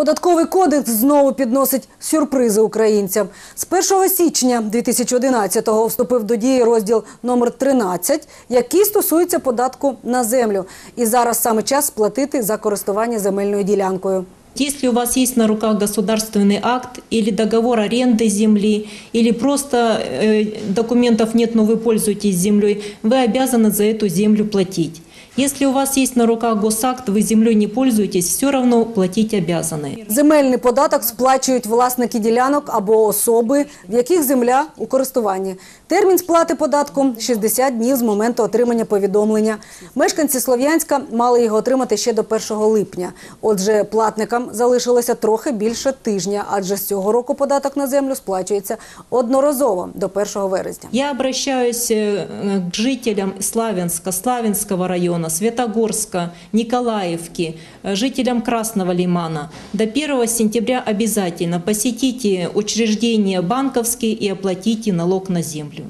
Податковий кодекс знову підносить сюрпризи українцям. З 1 січня 2011-го вступив до дії розділ номер 13, який стосується податку на землю. І зараз саме час сплатити за користування земельною ділянкою. Если у вас есть на руках государственный акт или договор аренды земли, или просто э, документов нет, но вы пользуетесь землей, вы обязаны за эту землю платить. Если у вас есть на руках госакт, вы землей не пользуетесь, все равно платить обязаны. Земельний податок сплачують власники ділянок або особи, в яких земля у користуванні. Термін сплати податку – 60 днів з моменту отримання повідомлення. Мешканці Слов'янська мали його отримати ще до 1 липня. Отже, платникам залишилося трохи більше тижня, адже з цього року податок на землю сплачується одноразово до 1 вересня. Я обращаюсь э, к жителям Славянска, Славянского Района, Светогорска, Николаевки, э, жителям Красного Лимана. До 1 сентября обязательно посетите учреждения банковские и оплатите налог на землю.